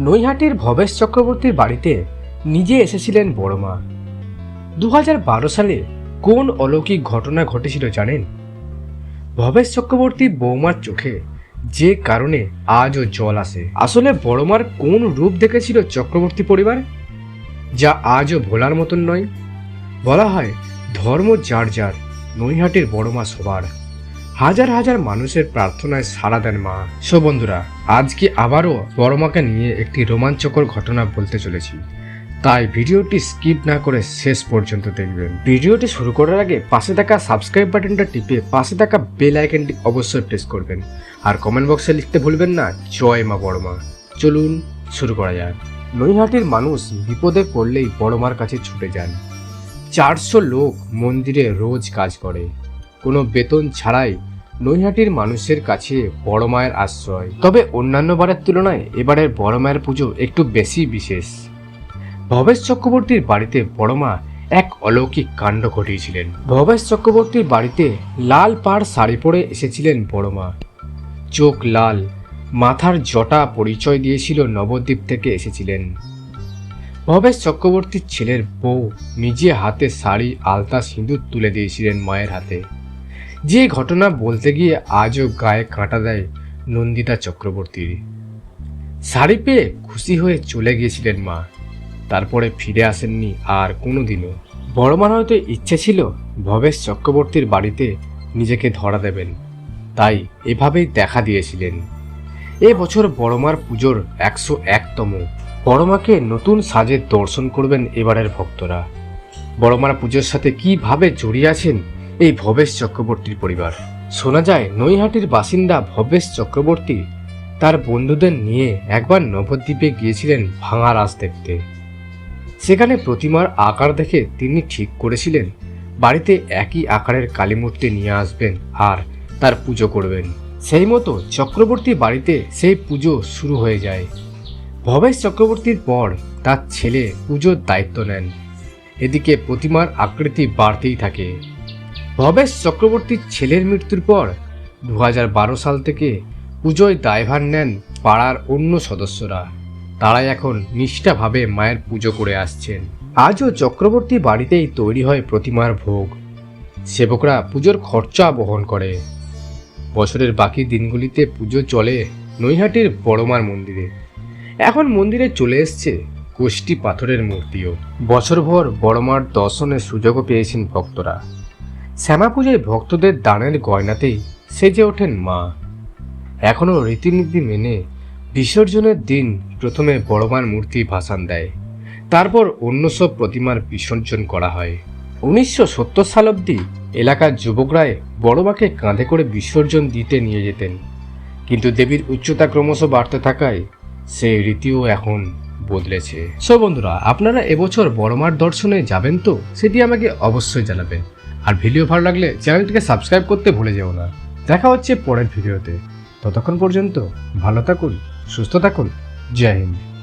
নৈহাটির ভবেশ চক্রবর্তীর বাড়িতে নিজে এসেছিলেন বড়মা দু বারো সালে কোন অলৌকিক ঘটনা ঘটেছিল জানেন? ভবেশ চক্রবর্তী বৌমার চোখে যে কারণে আজও জল আসে। আসলে বড়মার কোন রূপ দেখেছিল চক্রবর্তী পরিবার? যা আজও ভোলার মতন নয়। বলা হয় ধর্ম যার যার নৈহাটির বড়মা সবার হাজার হাজার মানুষের প্রার্থনায় সাড়া দেন মা। সো বন্ধুরা, আজকে আবারও বড়মাকে নিয়ে একটি রোমাঞ্চকর ঘটনা বলতে চলেছি। তাই ভিডিওটি স্কিপ না করে শেষ পর্যন্ত দেখবেন। ভিডিওটি শুরু করার আগে পাশে থাকা সাবস্ক্রাইব বাটনটা টিপে পাশে থাকা বেল আইকনটি অবশ্যই প্রেস করবেন। আর কমেন্ট বক্সে লিখতে ভুলবেন না, জয় মা বড়মা। চলুন শুরু করা যাক। নৈহাটির মানুষ বিপদে পড়লেই বড়মার কাছে ছুটে যান। চারশো লোক মন্দিরে রোজ কাজ করে। কোনো বেতন ছাড়াই নৈহাটির মানুষের কাছে বড় মায়ের আশ্রয়। তবে অন্যান্য বারের তুলনায় এবারের বড় মায়ের পুজো একটু বেশি বিশেষ। ভবেশ চক্রবর্তীর বাড়িতে বড় মা এক অলৌকিক কাণ্ড ঘটিয়েছিলেন। ভবেশ চক্রবর্তীর বাড়িতে লাল পাড় শাড়ি পরে এসেছিলেন বড় মা। চোখ লাল, মাথার জটা পরিচয় দিয়েছিল নবদ্বীপ থেকে এসেছিলেন। ভবেশ চক্রবর্তীর ছেলের বউ নিজে হাতে শাড়ি, আলতা, সিঁদুর তুলে দিয়েছিলেন মায়ের হাতে। যে ঘটনা বলতে গিয়ে আজও গায়ে কাঁটা দেয় নন্দিতা চক্রবর্তীর শাড়ি পেয়ে খুশি হয়ে চলে গিয়েছিলেন মা। তারপরে ফিরে আসেননি আর কোনোদিনও। বড় মার হয়তো ইচ্ছে ছিল ভবেশ চক্রবর্তীর বাড়িতে নিজেকে ধরা দেবেন। তাই এভাবেই দেখা দিয়েছিলেন। এ বছর বড়মার পুজোর একশো একতম। বড়মাকে নতুন সাজে দর্শন করবেন এবারের ভক্তরা। বড়মার পুজোর সাথে কীভাবে জড়িয়ে আছেন এই ভবেশ চক্রবর্তীর পরিবার। শোনা যায়, নৈহাটির বাসিন্দা ভবেশ চক্রবর্তী তার বন্ধুদের নিয়ে একবার নবদ্বীপে গিয়েছিলেন ভাঙা রাস দেখতে। সেখানে প্রতিমার আকার দেখে তিনি ঠিক করেছিলেন, বাড়িতে একই আকারের কালীমূর্তি নিয়ে আসবেন আর তার পুজো করবেন। সেই মতো চক্রবর্তী বাড়িতে সেই পুজো শুরু হয়ে যায়। ভবেশ চক্রবর্তীর পর তার ছেলে পুজোর দায়িত্ব নেন। এদিকে প্রতিমার আকৃতি বাড়তেই থাকে। ভবেশ চক্রবর্তীর ছেলের মৃত্যুর পর দু হাজার বারো সাল থেকে পুজোয় দায়ভার নেন পাড়ার অন্য সদস্যরা। তারাই এখন নিষ্ঠাভাবে মায়ের পুজো করে আসছেন। আজও চক্রবর্তী বাড়িতেই তৈরি হয় প্রতিমার ভোগ। সেবকরা পুজোর খরচা বহন করে। বছরের বাকি দিনগুলিতে পুজো চলে নৈহাটির বড়মার মন্দিরে। এখন মন্দিরে চলে এসছে কোষ্টি পাথরের মূর্তিও। বছরভর বড়মার দর্শনের সুযোগও পেয়েছেন ভক্তরা। শ্যামা পুজোয় ভক্তদের দানের গয়নাতেই সেজে ওঠেন মা। এখনও রীতিনীতি মেনে বিসর্জনের দিন প্রথমে বড়মার মূর্তি ভাসান দেয়। তারপর অন্য সব প্রতিমার বিসর্জন করা হয়। উনিশশো সত্তর সাল অবধি এলাকার যুবকরাই বড়মাকে কাঁধে করে বিসর্জন দিতে নিয়ে যেতেন। কিন্তু দেবীর উচ্চতা ক্রমশ বাড়তে থাকায় সেই রীতিও এখন বদলেছে। সো বন্ধুরা, আপনারা এবছর বড়মার দর্শনে যাবেন তো, সেটি আমাকে অবশ্যই জানাবেন। আর ভিডিও ভালো লাগলে চ্যানেলটিকে সাবস্ক্রাইব করতে ভুলে যেও না। দেখা হচ্ছে পরের ভিডিওতে। ততক্ষণ পর্যন্ত ভালো থাকুন, সুস্থ থাকুন। জয় হিন্দ।